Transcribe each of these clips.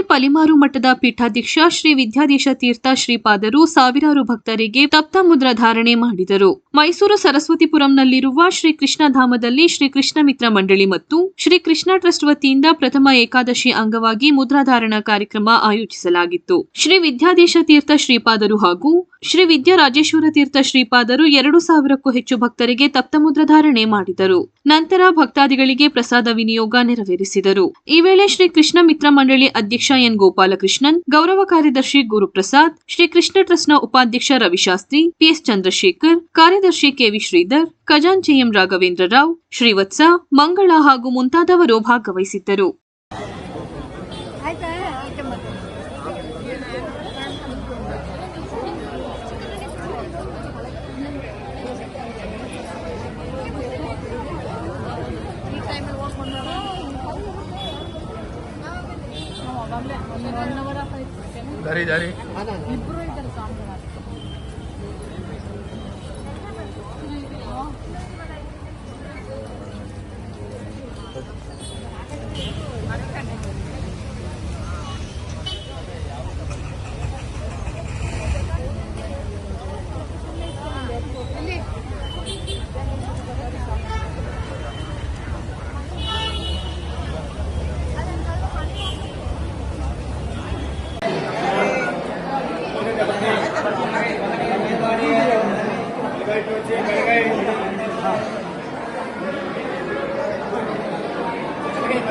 ತಿರುಪತಿ ಪಲಿಮಾರು ಮಠದ ಪೀಠಾಧ್ಯಕ್ಷ ಶ್ರೀ ವಿದ್ಯಾಧೀಶ ತೀರ್ಥ ಶ್ರೀಪಾದರು ಸಾವಿರಾರು ಭಕ್ತರಿಗೆ ತಪ್ತ ಮುದ್ರಾ ಧಾರಣೆ ಮಾಡಿದರು. ಮೈಸೂರು ಸರಸ್ವತಿಪುರಂನಲ್ಲಿರುವ ಶ್ರೀ ಕೃಷ್ಣಧಾಮದಲ್ಲಿ ಶ್ರೀ ಕೃಷ್ಣ ಮಿತ್ರ ಮಂಡಳಿ ಮತ್ತು ಶ್ರೀ ಕೃಷ್ಣ ಟ್ರಸ್ಟ್ ವತಿಯಿಂದ ಪ್ರಥಮ ಏಕಾದಶಿ ಅಂಗವಾಗಿ ಮುದ್ರಾಧಾರಣ ಕಾರ್ಯಕ್ರಮ ಆಯೋಜಿಸಲಾಗಿತ್ತು. ಶ್ರೀ ವಿದ್ಯಾಧೀಶ ತೀರ್ಥ ಶ್ರೀಪಾದರು ಹಾಗೂ ಶ್ರೀ ವಿದ್ಯಾರಾಜೇಶ್ವರ ತೀರ್ಥ ಶ್ರೀಪಾದರು ಎರಡು ಸಾವಿರಕ್ಕೂ ಹೆಚ್ಚು ಭಕ್ತರಿಗೆ ತಪ್ತಮುದ್ರ ಧಾರಣೆ ಮಾಡಿದರು. ನಂತರ ಭಕ್ತಾದಿಗಳಿಗೆ ಪ್ರಸಾದ ವಿನಿಯೋಗ ನೆರವೇರಿಸಿದರು. ಈ ವೇಳೆ ಶ್ರೀ ಕೃಷ್ಣ ಮಿತ್ರ ಮಂಡಳಿ ಅಧ್ಯಕ್ಷ ಎನ್ ಗೋಪಾಲಕೃಷ್ಣನ್, ಗೌರವ ಕಾರ್ಯದರ್ಶಿ ಗುರುಪ್ರಸಾದ್, ಶ್ರೀ ಕೃಷ್ಣ ಟ್ರಸ್ಟ್ನ ಉಪಾಧ್ಯಕ್ಷ ರವಿಶಾಸ್ತ್ರಿ, ಪಿಎಸ್ ಚಂದ್ರಶೇಖರ್, ಕಾರ್ಯದರ್ಶಿ ಕೆವಿ ಶ್ರೀಧರ್, ಖಜಾಂಚಿ ಎಂ ರಾಘವೇಂದ್ರ ರಾವ್, ಶ್ರೀವತ್ಸ, ಮಂಗಳ ಹಾಗೂ ಮುಂತಾದವರು ಭಾಗವಹಿಸಿದ್ದರು. ದಾರಿ ದಾರಿ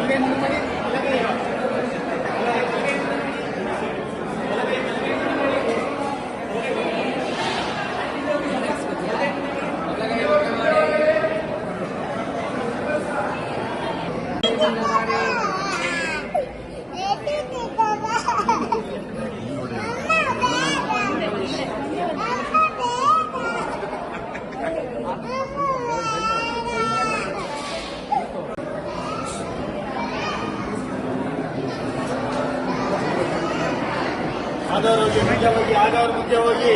上に向かって。ಆದವರು ಹೋಗಿ ಮುಂದೆ ಹೋಗಿ ಆದವರು ಮುಂದೆ ಹೋಗಿ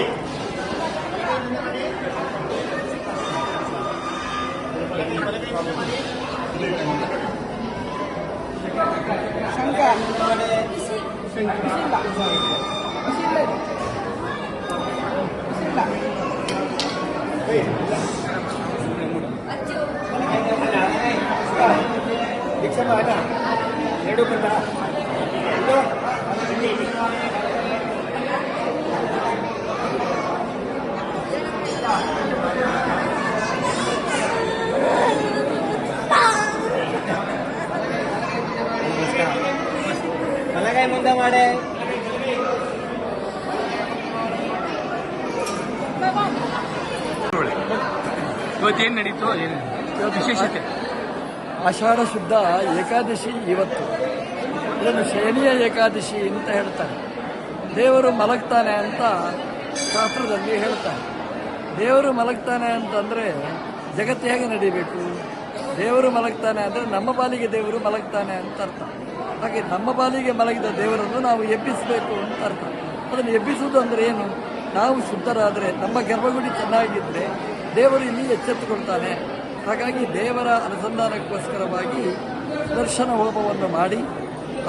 ದೀಕ್ಷಾ ಆಟ ಎರಡು ಕಂಡ ಮಾಡಿ. ಇವತ್ತೇನು ನಡೀತು ಏನು ವಿಶೇಷತೆ? ಆಷಾಢ ಶುದ್ಧ ಏಕಾದಶಿ ಇವತ್ತು. ಇದನ್ನು ಶ್ರೇಣಿಯ ಏಕಾದಶಿ ಅಂತ ಹೇಳ್ತಾರೆ. ದೇವರು ಮಲಗ್ತಾನೆ ಅಂತ ಶಾಸ್ತ್ರದಲ್ಲಿ ಹೇಳ್ತಾರೆ. ದೇವರು ಮಲಗ್ತಾನೆ ಅಂತಂದರೆ ಜಗತ್ತು ಹೇಗೆ ನಡೀಬೇಕು? ದೇವರು ಮಲಗ್ತಾನೆ ಅಂದರೆ ನಮ್ಮ ಬಾಲಿಗೆ ದೇವರು ಮಲಗ್ತಾನೆ ಅಂತ ಅರ್ಥ. ಹಾಗೆ ನಮ್ಮ ಬಾಲಿಗೆ ಮಲಗಿದ ದೇವರನ್ನು ನಾವು ಎಬ್ಬಿಸಬೇಕು ಅಂತ ಅರ್ಥ. ಅದನ್ನು ಎಬ್ಬಿಸುವುದು ಅಂದರೆ ಏನು? ನಾವು ಶುದ್ಧರಾದರೆ, ನಮ್ಮ ಗರ್ಭಗುಡಿ ಚೆನ್ನಾಗಿದ್ದರೆ ದೇವರು ಇಲ್ಲಿ ಎಚ್ಚೆತ್ತುಕೊಳ್ತಾನೆ. ಹಾಗಾಗಿ ದೇವರ ಅನುಸಂಧಾನಕ್ಕೋಸ್ಕರವಾಗಿ ದರ್ಶನ ಹೋಮವನ್ನು ಮಾಡಿ,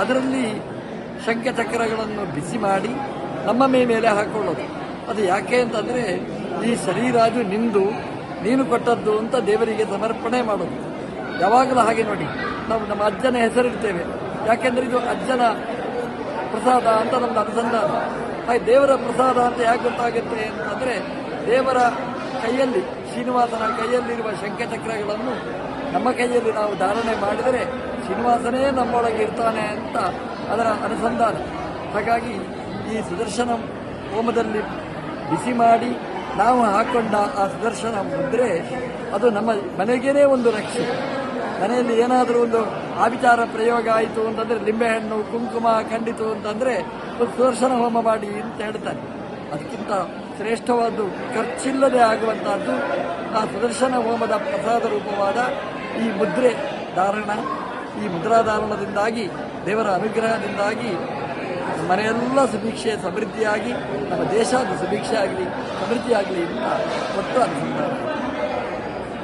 ಅದರಲ್ಲಿ ಶಂಖಚಕ್ರಗಳನ್ನು ಬಿಸಿ ಮಾಡಿ, ನಮ್ಮ ಮೇ ಮೇಲೆ ಹಾಕೊಳ್ಳೋದು. ಅದು ಯಾಕೆ ಅಂತಂದರೆ, ಈ ಶರೀರಾಜು ನಿಂದು, ನೀನು ಕೊಟ್ಟದ್ದು ಅಂತ ದೇವರಿಗೆ ಸಮರ್ಪಣೆ ಮಾಡೋದು. ಯಾವಾಗಲೂ ಹಾಗೆ ನೋಡಿ. ನಾವು ನಮ್ಮ ಅಜ್ಜನ ಹೆಸರಿಡ್ತೇವೆ. ಯಾಕೆಂದರೆ ಇದು ಅಜ್ಜನ ಪ್ರಸಾದ ಅಂತ ನಮ್ದು ಅನುಸಂಧಾನ. ಹಾಗೆ ದೇವರ ಪ್ರಸಾದ ಅಂತ ಯಾಕೆ ಗೊತ್ತಾಗುತ್ತೆ ಅಂತಂದರೆ ದೇವರ ಕೈಯಲ್ಲಿ, ಶ್ರೀನಿವಾಸನ ಕೈಯಲ್ಲಿರುವ ಶಂಖಚಕ್ರಗಳನ್ನು ನಮ್ಮ ಕೈಯಲ್ಲಿ ನಾವು ಧಾರಣೆ ಮಾಡಿದರೆ ಶ್ರೀನಿವಾಸನೇ ನಮ್ಮೊಳಗೆ ಇರ್ತಾನೆ ಅಂತ ಅದರ ಅನುಸಂಧಾನ. ಹಾಗಾಗಿ ಈ ಸುದರ್ಶನ ಹೋಮದಲ್ಲಿ ಬಿಸಿ ಮಾಡಿ ನಾವು ಹಾಕೊಂಡ ಆ ಸುದರ್ಶನ ಮುದ್ರೆ ಅದು ನಮ್ಮ ಮನೆಗೇನೆ ಒಂದು ರಕ್ಷೆ. ಮನೆಯಲ್ಲಿ ಏನಾದರೂ ಒಂದು ಆವಿಚಾರ ಪ್ರಯೋಗ ಆಯಿತು ಅಂತಂದರೆ ಲಿಂಬೆಹಣ್ಣು, ಕುಂಕುಮ, ಖಂಡಿತು ಅಂತಂದರೆ ಒಂದು ಸುದರ್ಶನ ಹೋಮ ಮಾಡಿ ಅಂತ ಹೇಳ್ತಾರೆ. ಅದಕ್ಕಿಂತ ಶ್ರೇಷ್ಠವಾದ್ದು ಖರ್ಚಿಲ್ಲದೆ ಆಗುವಂತಹದ್ದು ಆ ಸುದರ್ಶನ ಹೋಮದ ಪ್ರಸಾದ ರೂಪವಾದ ಈ ಮುದ್ರೆ ಧಾರಣ, ಈ ಮುದ್ರಾಧಾರಣದಿಂದಾಗಿ ದೇವರ ಅನುಗ್ರಹದಿಂದಾಗಿ, ಮನೆಯೆಲ್ಲ ಸುಭಿಕ್ಷೆ, ಸಮೃದ್ಧಿಯಾಗಿ, ನಮ್ಮ ದೇಶ ಅದು ಸುಭಿಕ್ಷೆ ಆಗಲಿ, ಸಮೃದ್ಧಿಯಾಗಲಿ ಅಂತ ಒಟ್ಟು ಅನುಸಂಧಾನ